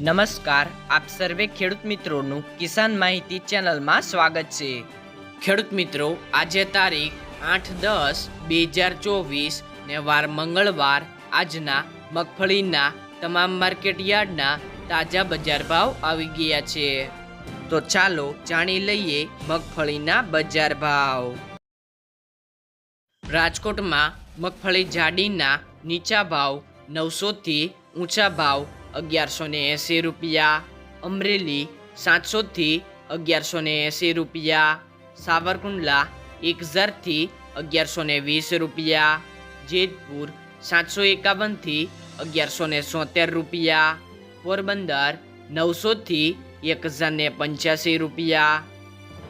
નમસ્કાર, આપ સર્વે ખેડૂત મિત્રોનું કિસાન માહિતી ચેનલમાં સ્વાગત છે. ખેડૂત મિત્રો, આજે તારીખ આઠ દસ બે હજાર ચોવીસ ને વાર મંગળવાર, આજના મગફળીના તમામ માર્કેટ યાર્ડના તાજા બજાર ભાવ આવી ગયા છે. તો ચાલો જાણી લઈએ મગફળીના બજાર ભાવ. રાજકોટમાં મગફળી જાડીના નીચા ભાવ નવસોથી ઊંચા ભાવ અગિયારસો ને એંસી રૂપિયા અમરેલી સાતસોથી અગિયારસો ને એંસી રૂપિયા સાવરકુંડલા એક હજારથી અગિયારસો ને વીસ રૂપિયા જેતપુર સાતસો એકાવનથી અગિયારસો ને સોતેર રૂપિયા પોરબંદર નવસોથી એક હજાર ને પંચ્યાસી રૂપિયા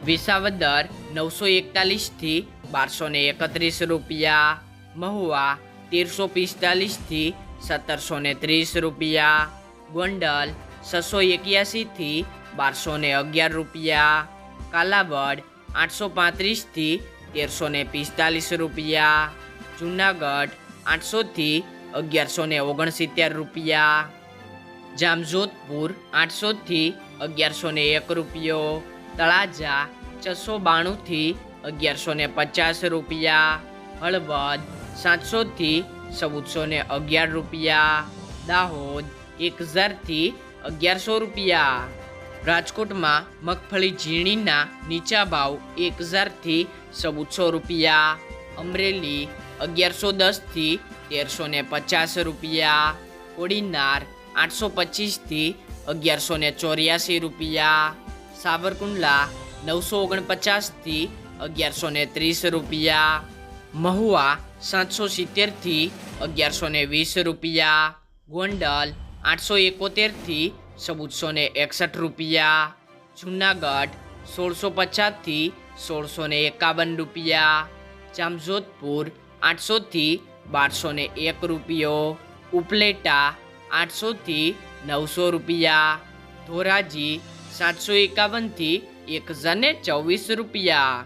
વિસાવદર નવસો એકતાલીસથી બારસો ને એકત્રીસ રૂપિયા મહુવા તેરસો પિસ્તાલીસથી સત્તરસો ને ત્રીસ રૂપિયા, ગોંડલ છસો એક્યાસીથી બારસો ને અગિયાર રૂપિયા, કાલાવડ આઠસો પાંત્રીસથી તેરસો ને પિસ્તાલીસ રૂપિયા, જુનાગઢ આઠસોથી અગિયારસો ને ઓગણસિત્તેર રૂપિયા, જામજોધપુર આઠસોથી અગિયારસો ને એક રૂપિયો, તળાજા છસો બાણુંથી અગિયારસો ને પચાસ રૂપિયા, હળવદ સાતસોથી ચૌદસો ને અગિયાર રૂપિયા, દાહોદ એક હજારથી અગિયારસો રૂપિયા. રાજકોટમાં મગફળી ઝીણીના નીચા ભાવ એક હજારથી ચૌદસો રૂપિયા. અમરેલી અગિયારસો દસથી તેરસો ને પચાસ રૂપિયા. કોડીનાર આઠસો પચીસથી અગિયારસો ને ચોર્યાસી રૂપિયા. સાબરકુંડલા નવસો ઓગણપચાસથી અગિયારસો ને ત્રીસ રૂપિયા. મહુવા સાતસો સિત્તેરથી અગિયારસો ને વીસ રૂપિયા, ગોંડલ આઠસો એકોતેરથી ચૌદસો ને એકસઠ રૂપિયા, જુનાગઢ સોળસો પચાસથી સોળસો ને એકાવન રૂપિયા, જામજોધપુર આઠસોથી બારસો ને એક રૂપિયો, ઉપલેટા આઠસોથી નવસો રૂપિયા, ધોરાજી સાતસો એકાવનથી એક હજાર ને ચોવીસ રૂપિયા.